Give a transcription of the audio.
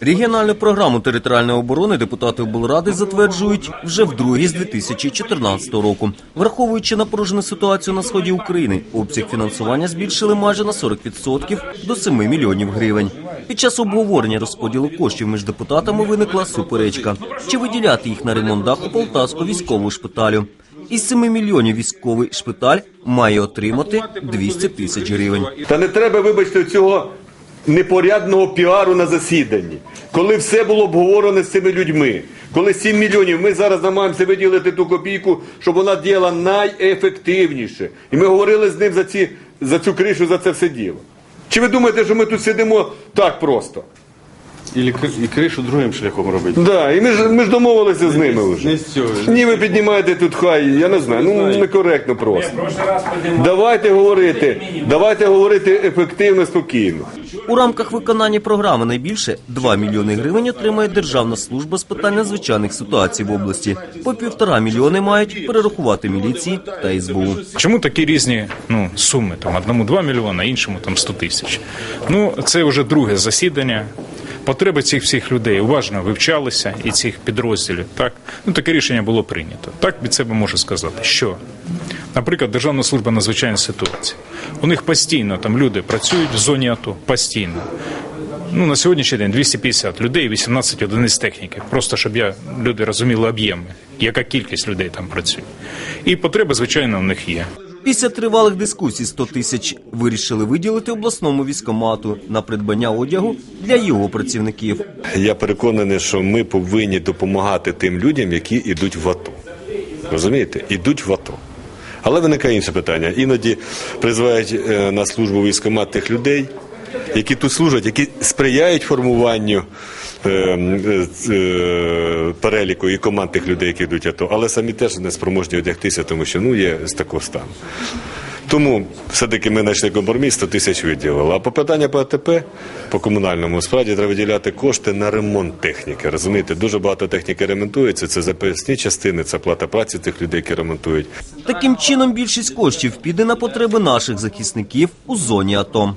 Регіональну програму територіальної оборони депутати облради затверджують вже вдруге з 2014 року. Враховуючи напружену ситуацію на сході України, обсяг фінансування збільшили майже на 40% до 7 мільйонів гривень. Під час обговорення розподілу коштів між депутатами виникла суперечка: чи виділяти їх на ремонт даху Полтавського військового шпиталю. Із 7 мільйонів військовий шпиталь має отримати 200 тисяч гривень. Та не треба, вибачте, цього непорядного піару на засіданні, коли все було обговорено з цими людьми. Коли 7 мільйонів, ми зараз намагаємося виділити ту копійку, щоб вона діяла найефективніше. І ми говорили з ним за, ці, за цю кришу, за це все діло. Чи ви думаєте, що ми тут сидимо так просто? І кришу другим шляхом робити. Да, і ми ж, ми ж домовилися з ними вже. Не з цього. Ні, ви піднімаєте тут хай, я не знаю, ну некоректно просто. Давайте говорити, давайте говорити ефективно, спокійно. У рамках виконання програми найбільше 2 мільйони гривень отримає Державна служба з питань надзвичайних ситуацій в області. По півтора мільйони мають перерахувати міліції та СБУ. Чому такі різні ну, суми? Там одному 2 мільйона, іншому там 100 тисяч. Ну, це вже друге засідання. Потреби цих всіх людей уважно вивчалися і цих підрозділів. Так, ну таке рішення було прийнято. Так від себе можу сказати, що, наприклад, Державна служба надзвичайних ситуацій. У них постійно там люди працюють в зоні АТО, постійно. Ну, на сьогоднішній день 250 людей, 18 одиниць техніки. Просто щоб я люди розуміли об'єми, яка кількість людей там працює. І потреби, звичайно, у них є. Після тривалих дискусій 100 тисяч вирішили виділити обласному військомату на придбання одягу для його працівників. Я переконаний, що ми повинні допомагати тим людям, які йдуть в АТО. Розумієте? Ідуть в АТО. Але виникає інше питання. Іноді призивають е, на службу військомат тих людей, які тут служать, які сприяють формуванню е, е, е, переліку і команд тих людей, які йдуть АТО, але самі теж не спроможні одягтися, тому що ну є з такого стану. Тому все-таки ми знайшли компроміс, 100 тисяч виділили. А по питання по АТП, по комунальному, справді треба виділяти кошти на ремонт техніки. Розумієте, дуже багато техніки ремонтується. Це запасні частини, це плата праці тих людей, які ремонтують. Таким чином більшість коштів піде на потреби наших захисників у зоні АТО.